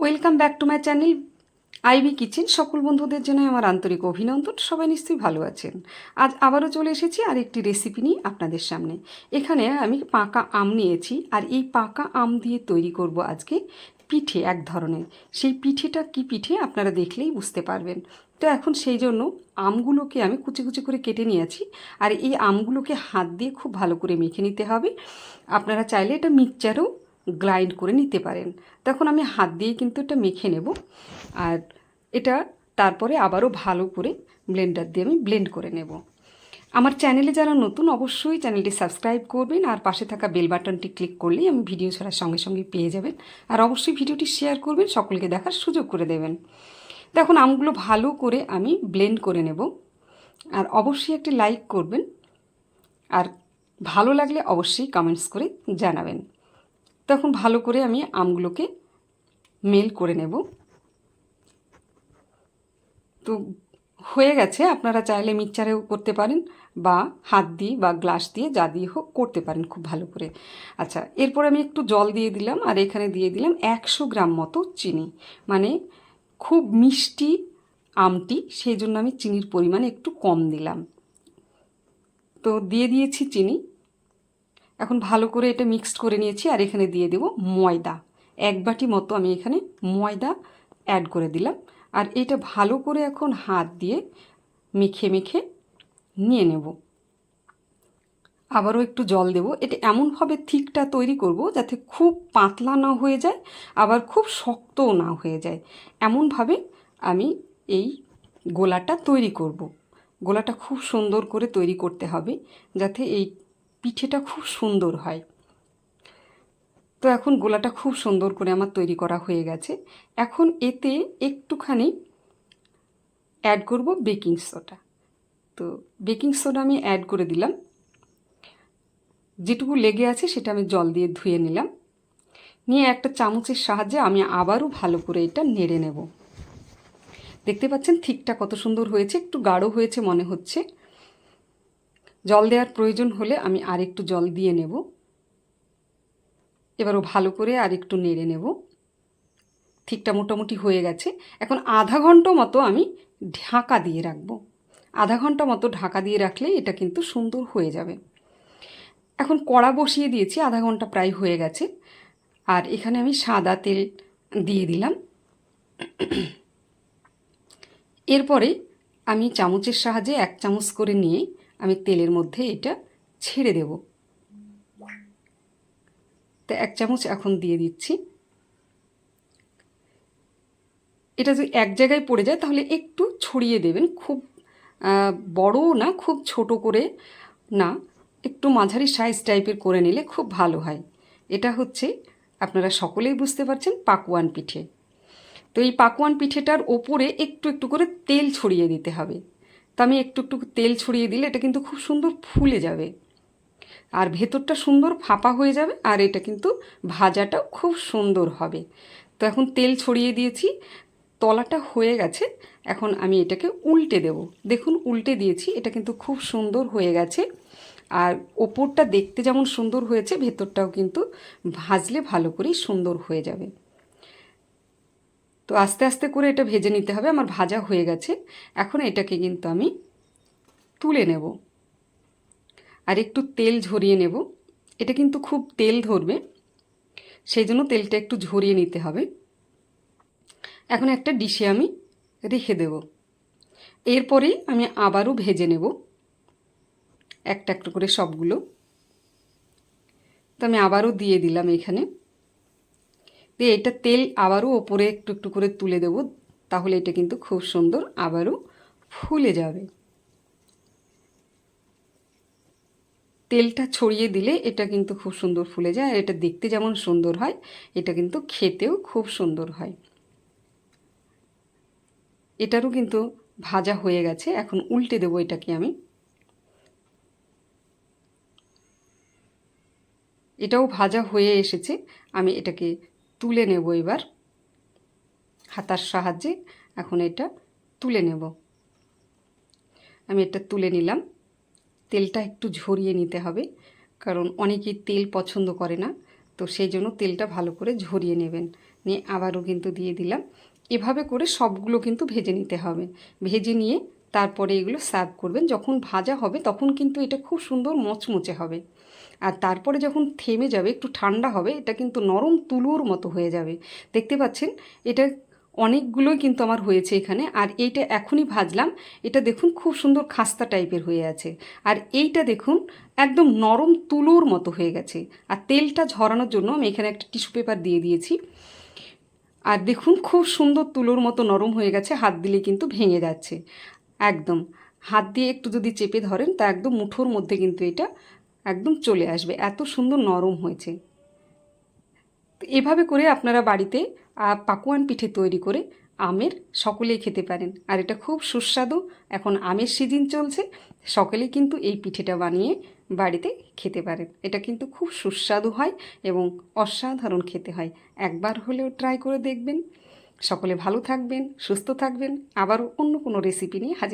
Welcome back to my channel IB kitchen. সকল বন্ধুদের জন্য আমার আন্তরিক অভিনন্দন। সবাই নিশ্চয়ই ভালো আছেন। আজ আবারও চলে এসেছি আর একটি রেসিপি নিয়ে আপনাদের সামনে। এখানে আমি পাকা আম নিয়েছি আর এই পাকা আম দিয়ে তৈরি করব আজকে পিঠে এক ধরনের। সেই পিঠেটা কি পিঠে আপনারা দেখলেই বুঝতে পারবেন। তো এখন সেই জন্য আমগুলোকে আমি কুচি কুচি করে কেটে নিয়েছি আর এই আমগুলোকে হাত দিয়ে খুব ভালো করে মেখে নিতে হবে। আপনারা চাইলে এটা মিক্সচারও গ্রাইন্ড করে নিতে পারেন। তখন আমি হাত দিয়ে কিন্তু এটা মেখে নেব আর এটা তারপরে আবারও ভালো করে ব্লেন্ডার দিয়ে আমি ব্লেন্ড করে নেব। আমার চ্যানেলে যারা নতুন অবশ্যই চ্যানেলটি সাবস্ক্রাইব করবেন আর পাশে থাকা বেল বাটনটি ক্লিক করলেই আমি ভিডিও ছাড়ার সঙ্গে সঙ্গে পেয়ে যাবেন আর অবশ্যই ভিডিওটি শেয়ার করবেন, সকলকে দেখার সুযোগ করে দেবেন। দেখুন, আমগুলো ভালো করে আমি ব্লেন্ড করে নেব আর অবশ্যই একটি লাইক করবেন আর ভালো লাগলে অবশ্যই কমেন্টস করে জানাবেন। তখন ভালো করে আমি আমগুলোকে মেল করে নেব। তো হয়ে গেছে, আপনারা চাইলে মিক্সচারেও করতে পারেন বা হাত দিয়ে বা গ্লাস দিয়ে, যা দিয়ে হোক করতে পারেন খুব ভালো করে। আচ্ছা এরপর আমি একটু জল দিয়ে দিলাম আর এখানে দিয়ে দিলাম একশো গ্রাম মতো চিনি। মানে খুব মিষ্টি আমটি, সেই জন্য আমি চিনির পরিমাণ একটু কম দিলাম। তো দিয়ে দিয়েছি চিনি। এখন ভালো করে এটা মিক্সড করে নিয়েছি আর এখানে দিয়ে দেব ময়দা। এক বাটি মতো আমি এখানে ময়দা অ্যাড করে দিলাম। আর এটা ভালো করে এখন হাত দিয়ে মেখে মেখে নিয়ে নেব। আবারও একটু জল দেব। এটা এমনভাবে থিকটা তৈরি করব যাতে খুব পাতলা না হয়ে যায়, আবার খুব শক্তও না হয়ে যায়। এমনভাবে আমি এই গোলাটা তৈরি করব। গোলাটা খুব সুন্দর করে তৈরি করতে হবে যাতে এই পিঠেটা খুব সুন্দর হয়। তো এখন গোলাটা খুব সুন্দর করে আমার তৈরি করা হয়ে গেছে। এখন এতে একটুখানি অ্যাড করব বেকিং সোডা তো বেকিং সোডা আমি অ্যাড করে দিলাম। যেটুকু লেগে আছে সেটা আমি জল দিয়ে ধুয়ে নিলাম। নিয়ে একটা চামচের সাহায্যে আমি আবারও ভালো করে এটা নেড়ে নেব। দেখতে পাচ্ছেন থিকটা কত সুন্দর হয়েছে, একটু গাঢ় হয়েছে মনে হচ্ছে। জল দেওয়ার প্রয়োজন হলে আমি আর একটু জল দিয়ে নেব। এবারও ভালো করে আর একটু নেড়ে নেব। ঠিকটা মোটামুটি হয়ে গেছে। এখন আধা ঘণ্টা মতো আমি ঢাকা দিয়ে রাখব। আধা ঘণ্টা মতো ঢাকা দিয়ে রাখলে এটা কিন্তু সুন্দর হয়ে যাবে। এখন কড়া বসিয়ে দিয়েছি, আধা ঘণ্টা প্রায় হয়ে গেছে। আর এখানে আমি সাদা তেল দিয়ে দিলাম। এরপরে আমি চামচের সাহায্যে এক চামচ করে নিয়ে আমি তেলের মধ্যে এটা ছেড়ে দেব। তো এক চামচ এখন দিয়ে দিচ্ছি। এটা যদি এক জায়গায় পড়ে যায় তাহলে একটু ছড়িয়ে দেবেন। খুব বড় না, খুব ছোট করে না। একটু মাঝারি সাইজ টাইপের করে নিলে খুব ভালো হয়। এটা হচ্ছে, আপনারা সকলেই বুঝতে পারছেন, পাকুয়ান পিঠে। তো এই পাকুয়ান পিঠেটার ওপরে একটু একটু করে তেল ছড়িয়ে দিতে হবে। তো আমি একটু একটু তেল ছড়িয়ে দিলে এটা কিন্তু খুব সুন্দর ফুলে যাবে। আর ভেতরটা সুন্দর ফাঁপা হয়ে যাবে আর এটা কিন্তু ভাজাটাও খুব সুন্দর হবে। তো এখন তেল ছড়িয়ে দিয়েছি, তলাটা হয়ে গেছে, এখন আমি এটাকে উল্টে দেব। দেখুন, উল্টে দিয়েছি, এটা কিন্তু খুব সুন্দর হয়ে গেছে। আর ওপরটা দেখতে যেমন সুন্দর হয়েছে, ভেতরটাও কিন্তু ভাজলে ভালো করেই সুন্দর হয়ে যাবে। তো আস্তে আস্তে করে এটা ভেজে নিতে হবে, আমার ভাজা হয়ে গেছে। এখন এটাকে কিন্তু আমি তুলে নেব আর একটু তেল ঝরিয়ে নেব। এটা কিন্তু খুব তেল ধরবে, সেই জন্য তেলটা একটু ঝরিয়ে নিতে হবে। এখন একটা ডিশে আমি রেখে দেব। এরপরেই আমি আবারও ভেজে নেব একটা একটা করে সবগুলো। তো আমি আবারও দিয়ে দিলাম এখানে। দিয়ে এটা তেল আবারও ওপরে একটু একটু করে তুলে দেব, তাহলে এটা কিন্তু খুব সুন্দর আবারও ফুলে যাবে। তেলটা ছড়িয়ে দিলে এটা কিন্তু খুব সুন্দর ফুলে যায়, আর এটা দেখতে যেমন সুন্দর হয়, এটা কিন্তু খেতেও খুব সুন্দর হয়। এটারও কিন্তু ভাজা হয়ে গেছে, এখন উল্টে দেবো এটাকে আমি। এটাও ভাজা হয়ে এসেছে, আমি এটাকে তুলে নেব এবার। হাতার সাহায্যে এখন এটা তুলে নেব। আমি এটা তুলে নিলাম। তেলটা একটু ঝরিয়ে নিতে হবে, কারণ অনেকেই তেল পছন্দ করে না। তো সেই জন্য তেলটা ভালো করে ঝরিয়ে নেবেন। নিয়ে আবারও কিন্তু দিয়ে দিলাম। এভাবে করে সবগুলো কিন্তু ভেজে নিতে হবে। ভেজে নিয়ে তারপরে এগুলো সার্ভ করবেন। যখন ভাজা হবে, তখন কিন্তু এটা খুব সুন্দর মচমচে হবে। আর তারপরে যখন থেমে যাবে, একটু ঠান্ডা হবে, এটা কিন্তু নরম তুলোর মতো হয়ে যাবে। দেখতে পাচ্ছেন? এটা অনেকগুলোই কিন্তু আমার হয়েছে এখানে। আর এইটা এখনই ভাজলাম। এটা দেখুন, খুব সুন্দর খাস্তা টাইপের হয়ে আছে। আর এইটা দেখুন, একদম নরম তুলোর মতো হয়ে গেছে। আর তেলটা ঝরানোর জন্য আমি এখানে একটা টিস্যু পেপার দিয়ে দিয়েছি। আর দেখুন, খুব সুন্দর তুলোর মতো নরম হয়ে গেছে। হাত দিলে কিন্তু ভেঙে যাচ্ছে। একদম। হাত দিয়ে একটু যদি চেপে ধরেন, তা একদম মুঠোর মধ্যে কিন্তু এটা একদম চলে আসবে। এত সুন্দর নরম হয়েছে। এভাবে করে আপনারা বাড়িতে পাকুয়ান পিঠে তৈরি করে আমের সকলেই খেতে পারেন। আর এটা খুব সুস্বাদু। এখন আমের সিজন চলছে। সকলেই কিন্তু এই পিঠেটা বানিয়ে বাড়িতে খেতে পারেন। এটা কিন্তু খুব সুস্বাদু হয় এবং অসাধারণ খেতে হয়। একবার হলেও ট্রাই করে দেখবেন। সকলে ভালো থাকবেন, সুস্থ থাকবেন। আবারও অন্য কোনো রেসিপি নিয়ে হাজির